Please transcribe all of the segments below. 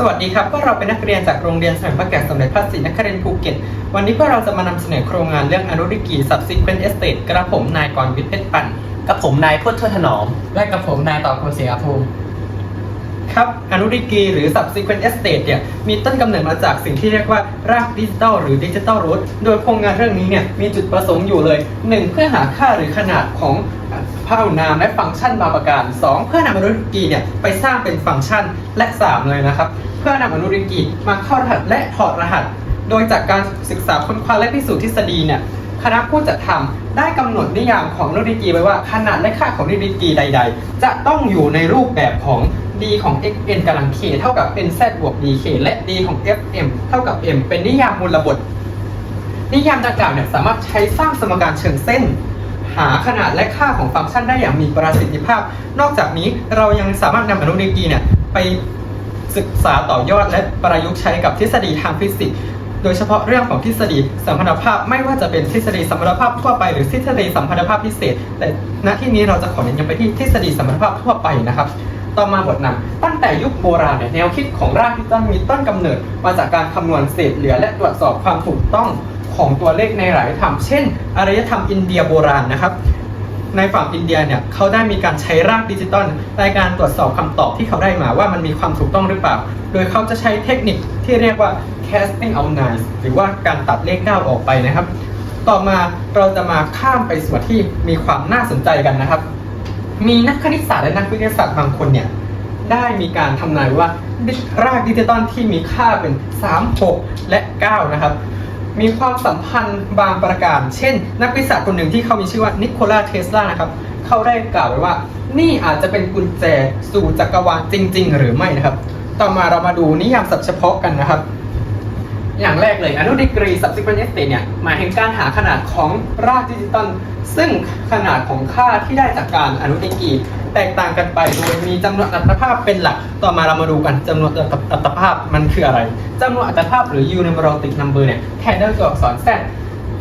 สวัสดีครับพวกเราเป็นนักเรียนจากโรงเรียนสมเด็จพระแก่สมเด็จพระศรีนครินทร์ภูเก็ต วันนี้พวกเราจะมานำเสนอโครงงานเรื่องอนุริกี subsequent estate กระผมนายกรวิทย์เพชรปั่นกับผมนายพุทธถนอม และกับผมนายต่อคุณเสียภูมิครับอนุริกีหรือ subsequent estate เนี่ยมีต้นกำเนิดมาจากสิ่งที่เรียกว่ารากดิจิตอลหรือดิจิตอลรูทโดยโครงงานเรื่องนี้เนี่ยมีจุดประสงค์อยู่เลย 1. เพื่อหาค่าหรือขนาดของ พหุนามและฟังก์ชันบางประการ 2. เพื่อนำอนุริกีเนี่ยไปสร้างเป็นฟังก์ชันและ 3 เลยนะครับ เพื่อนำอนุริกีมาเข้ารหัสและถอดรหัส โดยจากการศึกษาค้นคว้าและพิสูจน์ทฤษฎีเนี่ยคณะผู้จัดทำได้กำหนดนิยามของอนุริกีไว้ว่าขนาดและค่าของอนุริกีใด ๆ จะต้องอยู่ในรูปแบบของ d ของ x n กำลัง k เท่ากับ n z บวก d k และ d ของ f m เท่ากับ m เป็นนิยามมูลบท นิยามดังกล่าวเนี่ยสามารถใช้สร้างสมการเชิงเส้น หาขนาดและค่าของฟังก์ชันได้อย่างมีประสิทธิภาพ นอกจากนี้เรายังสามารถนำอนุริกีเนี่ยไปศึกษาต่อยอดและประยุกต์ใช้กับทฤษฎีทางฟิสิกส์โดยเฉพาะเรื่องของทฤษฎีสัมพัทธภาพ ไม่ว่าจะเป็นทฤษฎีสัมพัทธภาพทั่วไปหรือทฤษฎีสัมพัทธภาพพิเศษ แต่ณที่นี้เราจะขอเน้นย้ำไปที่ทฤษฎีสัมพัทธภาพทั่วไปนะครับต่อมาบทนำตั้งแต่ยุคโบราณเนี่ยแนวคิดของรากที่ต้นมีต้นกำเนิด มาจากการคำนวณเศษเหลือและตรวจสอบความถูกต้อง ของตัวเลขในหลายธรรม เช่น อารยธรรมอินเดียโบราณนะครับ ในฝั่งอินเดียเนี่ยเขาได้มีการใช้รากดิจิตอลในการตรวจสอบคำตอบที่เขาได้มาว่ามันมีความถูกต้องหรือเปล่า โดยเขาจะใช้เทคนิคที่เรียกว่า casting out nines หรือว่าการตัดเลขเก้าออกไปนะครับ ต่อมาเราจะมาข้ามไปส่วนที่มีความน่าสนใจกันนะครับ มีนักคณิตศาสตร์และนักวิทยาศาสตร์บางคนเนี่ยได้มีการทำนายว่ารากดิจิตอลที่มีค่าเป็น 3 6 และ 9 นะครับ มีความสัมพันธ์บางประการ เช่น นักวิทยาศาสตร์คนหนึ่งที่เขามีชื่อว่านิโคลาเทสลานะครับเขาได้กล่าวไว้ว่า นี่อาจจะเป็นกุญแจสู่จักรวาลจริง ๆ หรือไม่นะครับ ต่อมาเรามาดูนิยามศัพท์เฉพาะกันนะครับ อย่างแรกเลยอนุดีกรี subsequent estate เนี่ยหมายถึงการหาขนาดของรากดิจิตอลซึ่งขนาดของค่าที่ได้จากการอนุดีกรีแตกต่างกันไปโดยมีจำนวนอัตราภาพเป็นหลัก ต่อมาเรามาดูกันจำนวนอัตราภาพมันคืออะไรจำนวนอัตราภาพหรือ unimerotic number เนี่ยแทนด้วยตัวอักษร z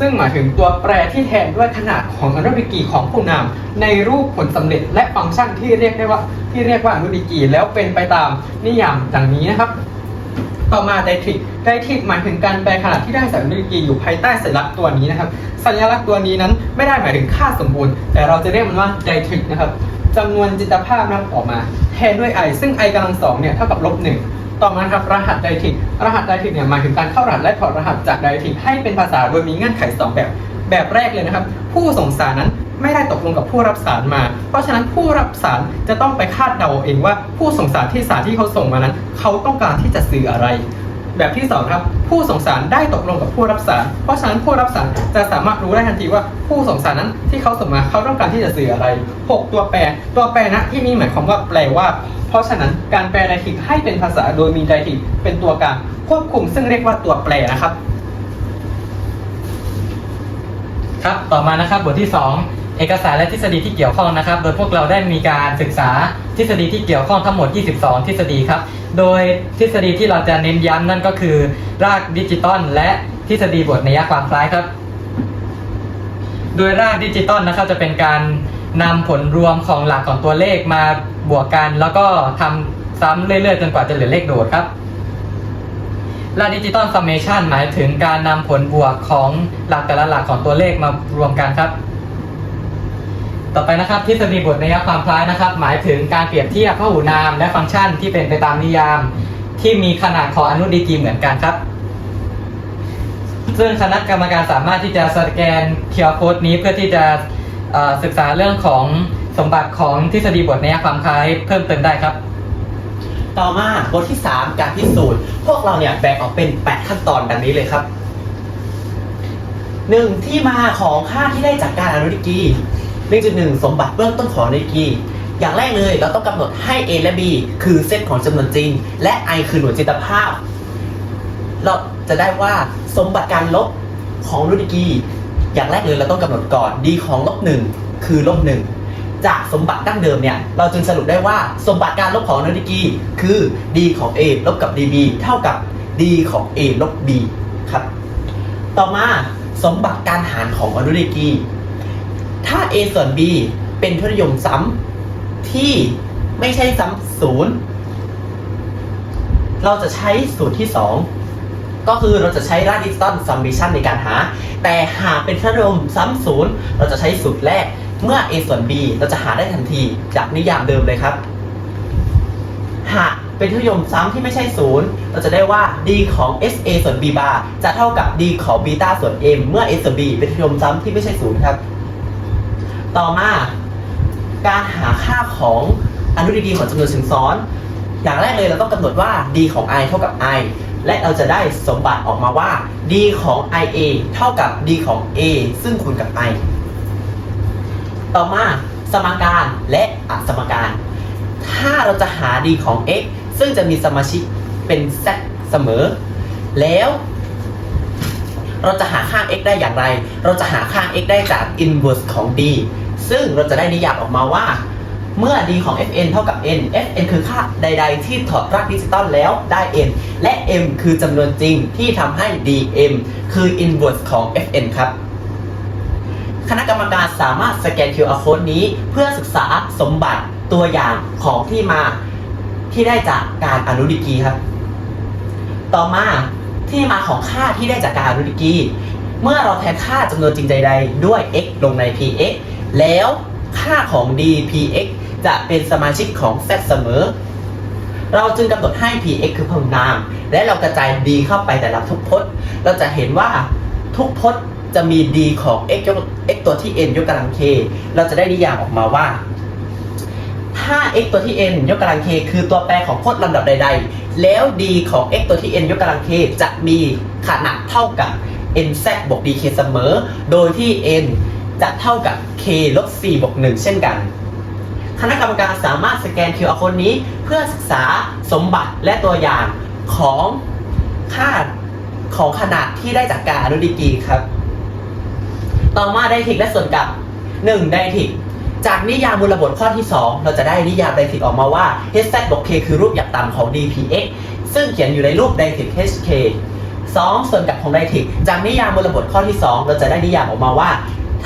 ซึ่งหมายถึงตัวแปรที่แทนด้วยขนาดของอนุดีกรีของผู้นาในรูปผลสำเร็จและฟังก์ชันที่เรียกได้ว่าที่เรียกว่าอนุดีกรีแล้วเป็นไปตามนิยามดังนี้นะครับ ต่อมาไดทริกไดทริกหมายถึงการแปลขนาดที่ได้จากอนุกีอยู่ภายใต้สัญลักษณ์ตัวนี้นะครับ สัญลักษณ์ตัวนี้นั้นไม่ได้หมายถึงค่าสมบูรณ์ แต่เราจะเรียกมันว่าไดทริกนะครับจำนวนจิตภาพนะครับออกมาแทนด้วย i ซึ่ง i กำลังสองเนี่ยเท่ากับลบหนึ่งต่อมาครับรหัสไดทริกรหัสไดทริกเนี่ยหมายถึงการเข้ารหัสและถอดรหัสจากไดทริกให้เป็นภาษาโดยมีเงื่อนไขสองแบบ แบบแรกเลยนะครับ ผู้ส่งสารนั้น ไม่ได้ตกลงกับผู้รับสารมา เพราะฉะนั้นผู้รับสารจะต้องไปคาดเดาเองว่าผู้ส่งสารที่สารที่เขาส่งมานั้น เขาต้องการที่จะสื่ออะไร แบบที่สองครับผู้ส่งสารได้ตกลงกับผู้รับสาร เพราะฉะนั้นผู้รับสารจะสามารถรู้ได้ทันทีว่าผู้ส่งสารนั้นที่เขาส่งมาเขาต้องการที่จะสื่ออะไร 6 ตัวแปร ตัวแปรนะที่นี่หมายความว่าแปลว่า เพราะฉะนั้นการแปลไดทิกให้เป็นภาษาโดยมีไดทิกเป็นตัวกลางควบคุมซึ่งเรียกว่าตัวแปรนะครับครับ ต่อมานะครับบทที่ 2 เอกสารและทฤษฎีที่เกี่ยวข้องนะครับ โดยพวกเราได้มีการศึกษาทฤษฎีที่เกี่ยวข้องทั้งหมด 22 ทฤษฎีครับ โดยทฤษฎีที่เราจะเน้นย้ำนั่นก็คือ รากดิจิตอลและทฤษฎีบทนัยความคล้ายครับ โดยรากดิจิตอลนะครับจะเป็นการนำผลรวมของหลักของตัวเลขมาบวกกัน แล้วก็ทำซ้ำเรื่อยๆ จนกว่าจะเหลือเลขโดดครับรากดิจิตอลซัมเมชันหมายถึงการนำผลบวกของหลักแต่ละหลักของตัวเลขมารวมกันครับ ต่อไปนะครับทฤษฎีบทนัยความคล้ายนะครับ หมายถึงการเปรียบเทียบพหูนาม และฟังก์ชันที่เป็นไปตามนิยาม ที่มีขนาดของอนุดีกรีเหมือนกันครับ ซึ่งคณะกรรมการสามารถที่จะสแกนเคียร์โค้ดนี้เพื่อที่จะศึกษาเรื่องของสมบัติของทฤษฎีบทนัยความคล้าย เพิ่มเติมได้ครับต่อมาบทที่ 3 การพิสูจน์ พวกเราเนี่ยแบ่งออกเป็น 8 ขั้นตอนดังนี้เลยครับ 1. ที่มาของค่าที่ได้จากการอนุดิกี 1.1 สมบัติเบื้องต้นของอนุดิกีอย่างแรกเลยเราต้องกำหนดให้ A และ B คือเซตของจำนวนจริง และ I คือหน่วยจิตภาพ เราจะได้ว่าสมบัติการลบของอนุดิกีอย่างแรกเลยเราต้องกำหนดก่อน d ของลบหนึ่งคือลบหนึ่งจากสมบัติดั้งเดิมเนี่ยเราจึงสรุปได้ว่าสมบัติการลบของอนุดิกีคือ d ของ a ลบกับ db เท่ากับ d ของ a ลบ b ครับ ต่อมาสมบัติการหารของอนุดิกี ถ้า a ส่วน b เป็นทศนิยมซ้ำที่ไม่ใช่ซ้ำศูนย์เราจะใช้สูตรที่ 2 ก็คือเราจะใช้ราดิสตันซัมบิชันในการหา แต่หากเป็นค่านิยมซ้ำศูนย์เราจะใช้สูตรแรกเมื่อ a ส่วน b เราจะหาได้ทันทีจากนิยามเดิมเลยครับ หากเป็นทุนนิยมซ้ำที่ไม่ใช่ศูนย์เราจะได้ว่า d ของ sa ส่วน b bar จะเท่ากับ d ของ beta ส่วน m เมื่อ a ส่วน b เป็นทุนนิยมซ้ำที่ไม่ใช่ศูนย์ครับ ต่อมาการหาค่าของอนุดีๆของจำนวนเชิงซ้อน อย่างแรกเลยเราต้องกำหนดว่า d ของ i เท่ากับ i และเราจะได้สมบัติออกมาว่า d ของ ia เท่ากับ d ของ a ซึ่งคูณกับ i ต่อมาสมการและอสมการ ถ้าเราจะหา d ของ x ซึ่งจะมีสมาชิกเป็น z เสมอ แล้วเราจะหาค่า x ได้อย่างไร เราจะหาค่า x ได้จาก inverse ของ d ซึ่งเราจะได้นิยามออกมาว่า เมื่อ d ของ fn เท่ากับ n fn คือค่าใด ๆ ที่ถอดรากดิจิตอลแล้วได้ n และ m คือจำนวนจริงที่ทำให้ dm คือ inverse ของ fn ครับ คณะกรรมการสามารถสแกน QR code นี้เพื่อศึกษาสมบัติตัวอย่างของที่มาที่ได้จากการอนุดิกีครับ ต่อมาที่มาของค่าที่ได้จากการอนุดิกี เมื่อเราแทนค่าจำนวนจริงใด ๆ ด้วย x ลงใน px แล้วค่าของ dpx จะเป็นสมาชิกของ z เสมอ เราจึงกำหนดให้ px คือพหุนาม และเรากระจาย d เข้าไปแต่ละทุกพจน์ เราจะเห็นว่าทุกพจน์จะมี d ของ x ยก x ตัวที่ n ยกกำลัง k เราจะได้นิยามออกมาว่า ถ้า x ตัวที่ n ยกกำลัง k คือตัวแปรของพจน์ลำดับใด ๆ แล้ว d ของ x ตัวที่ n ยกกำลัง k จะมีขนาดเท่ากับ nz บวก dk เสมอ โดยที่ n จะเท่ากับ k ลบ4บวก1เช่นกัน คณะกรรมการสามารถสแกน QR code นี้เพื่อศึกษาสมบัติและตัวอย่างของค่าของขนาดที่ได้จากการอนุดิกีครับ ต่อมาไดทิกและส่วนกับ 1. ไดทิกจากนิยามมูลบทข้อที่ 2 เราจะได้นิยามไดทิกออกมาว่า hz บวก k คือรูปหยักต่ำของ dpx ซึ่งเขียนอยู่ในรูปไดทิก hk 2. ส่วนกับของไดทิกจากนิยามมูลบทข้อที่ 2 เราจะได้นิยามออกมาว่า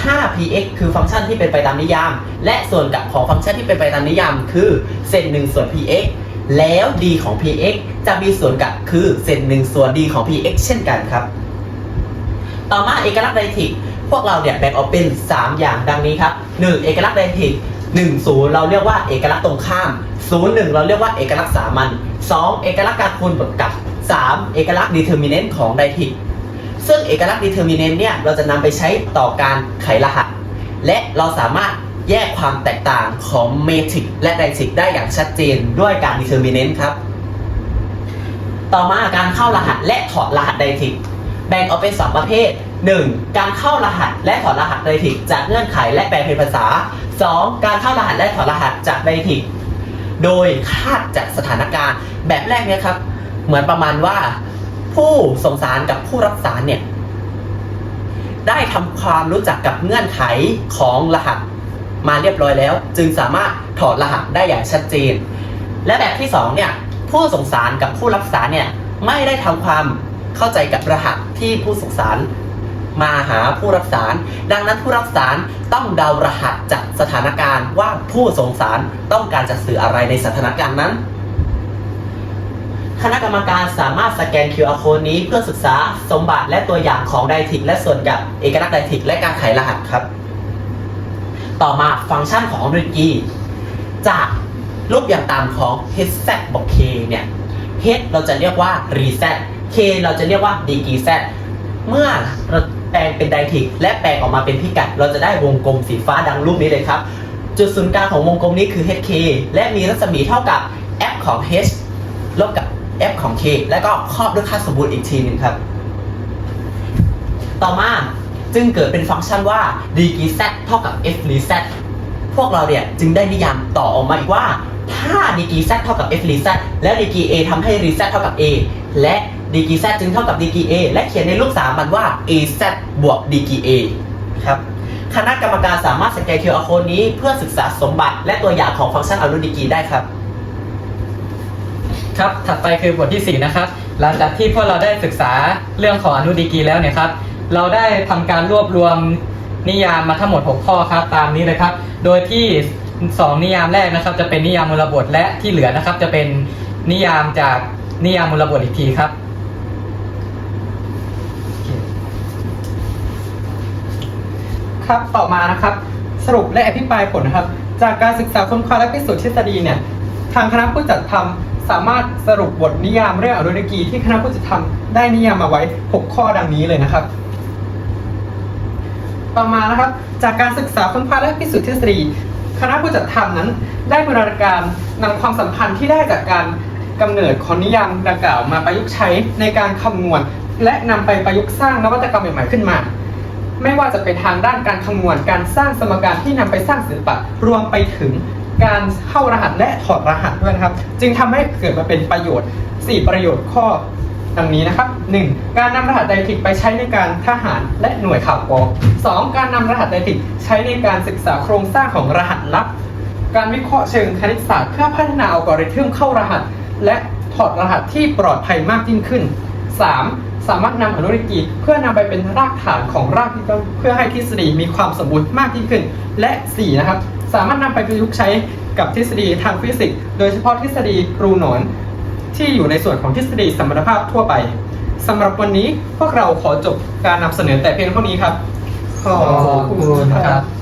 ถ้า px คือฟังก์ชันที่เป็นไปตามนิยาม และส่วนกับของฟังก์ชันที่เป็นไปตามนิยาม คือเศษ1ส่วน px แล้ว d ของ px จะมีส่วนกับคือเศษ1ส่วน d ของ px เช่นกันครับ ต่อมาเอกลักษณ์ไดทิกพวกเราเนี่ยแบ่งออกเป็น 3 อย่างดังนี้ครับ 1. เอกลักษณ์ไดทิก1 0 เราเรียกว่าเอกลักษณ์ตรงข้าม 0 1 เราเรียกว่าเอกลักษณ์สามัญ 2. เอกลักษณ์การคูณบวกกับ 3. เอกลักษณ์ determinant ของไดทิก ซึ่งเอกลักษณ์ determinant เนี่ยเราจะนำไปใช้ต่อการไขรหัส และเราสามารถแยกความแตกต่างของเมทริกและไดทิกได้อย่างชัดเจนด้วยการ determinant ครับ ต่อมาการเข้ารหัสและถอดรหัสไดทิกแบ่งออกเป็นสองประเภท 1. การเข้ารหัสและถอดรหัสไดทิกจากเงื่อนไขและแปลเป็นภาษา 2. การเข้ารหัสและถอดรหัสจากไดทิกโดยคาดจากสถานการณ์แบบแรกเนี่ยครับ เหมือนประมาณว่า ผู้ส่งสารกับผู้รับสารเนี่ยได้ทำความรู้จักกับเงื่อนไขของรหัสมาเรียบร้อยแล้ว จึงสามารถถอดรหัสได้อย่างชัดเจน และแบบที่สองเนี่ยผู้ส่งสารกับผู้รับสารเนี่ยไม่ได้ทำความเข้าใจกับรหัสที่ผู้ส่งสารมาหาผู้รับสาร ดังนั้นผู้รับสารต้องเดารหัสจากสถานการณ์ว่าผู้ส่งสารต้องการจะสื่ออะไรในสถานการณ์นั้น คณะกรรมการสามารถสแกน QR code นี้เพื่อศึกษาสมบัติและตัวอย่างของไดทิกและส่วนกับเอกลักษณ์ไดทิกและการไขรหัสครับ ต่อมาฟังก์ชันของริกีจากรูปอย่างตามของ h z บอก k เนี่ย h เราจะเรียกว่า reset k เราจะเรียกว่า degree z เมื่อเราแปลงเป็นไดทิกและแปลงออกมาเป็นพิกัด เราจะได้วงกลมสีฟ้าดังรูปนี้เลยครับ จุดศูนย์กลางของวงกลมนี้คือ hk และมีรัศมีเท่ากับ f ของ h ลบกับ f ของ k และก็ครอบด้วยค่าสมบูรณ์อีกทีหนึ่งครับ ต่อมาจึงเกิดเป็นฟังก์ชันว่า d g z เท่ากับ f reset พวกเราเนี่ยจึงได้นิยามต่อออกมาอีกว่า ถ้า degree z เท่ากับ f reset และ d g a ทำให้ reset เท่ากับ a และ degree z จึงเท่ากับ d g a และเขียนในรูปสามัญว่า a z บวก d g a ครับคณะกรรมการสามารถสแกน QR code นี้เพื่อศึกษาสมบัติและตัวอย่างของฟังก์ชันอนุดีกีได้ครับ ครับ ถัดไปคือบทที่ 4 นะครับ หลังจากที่พวกเราได้ศึกษาเรื่องของอนุดีกีแล้วเนี่ยครับ เราได้ทำการรวบรวมนิยามมาทั้งหมด 6 ข้อครับ ตามนี้เลยครับ โดยที่ 2 นิยามแรกนะครับ จะเป็นนิยามมูลบทและที่เหลือนะครับ จะเป็นนิยามจากนิยามมูลบทอีกทีครับครับต่อมานะครับ สรุปและอภิปรายผลนะครับ จากการศึกษาค้นคว้าและพิสูจน์ทฤษฎีเนี่ยทางคณะผู้จัดทำ สามารถสรุปบทนิยามเรื่องอนุรกีที่คณะผู้จัดทำได้นิยามมาไว้ 6 ข้อดังนี้เลยนะครับ ต่อมานะครับ จากการศึกษาค้นคว้าและพิสูจน์ทฤษฎีคณะผู้จัดทำนั้น ได้บูรณาการนำความสัมพันธ์ที่ได้จากการกำเนิดของนิยามดังกล่าวมาประยุกต์ใช้ในการคำนวณ และนำไปประยุกต์สร้างนวัตกรรมใหม่ๆขึ้นมา ไม่ว่าจะเป็นทางด้านการคำนวณการสร้างสมการที่นำไปสร้างศิลปะรวมไปถึง การเข้ารหัสและถอดรหัสด้วยนะครับ จึงทำให้เกิดมาเป็นประโยชน์ 4 ประโยชน์ข้อดังนี้นะครับ 1. การนำรหัสไดทิกไปใช้ในการทหารและหน่วยข่าวกรอง 2. การนำรหัสไดทิกใช้ในการศึกษาโครงสร้างของรหัสลับ การวิเคราะห์เชิงคณิตศาสตร์เพื่อพัฒนาอัลกอริทึมเข้ารหัส และถอดรหัสที่ปลอดภัยมากยิ่งขึ้น 3. สามารถนำอนุริกีเพื่อนำไปเป็นรากฐานของรากที่ต้องเพื่อให้ทฤษฎีมีความสมบูรณ์มากยิ่งขึ้น และ 4. นะครับ สามารถนำไปประยุกต์ใช้กับทฤษฎีทางฟิสิกส์ โดยเฉพาะทฤษฎีรูหนอน ที่อยู่ในส่วนของทฤษฎีสมรรถภาพทั่วไปสำหรับวันนี้พวกเราขอจบการนำเสนอแต่เพียงเท่านี้ครับ ขอบขอบคุณครับ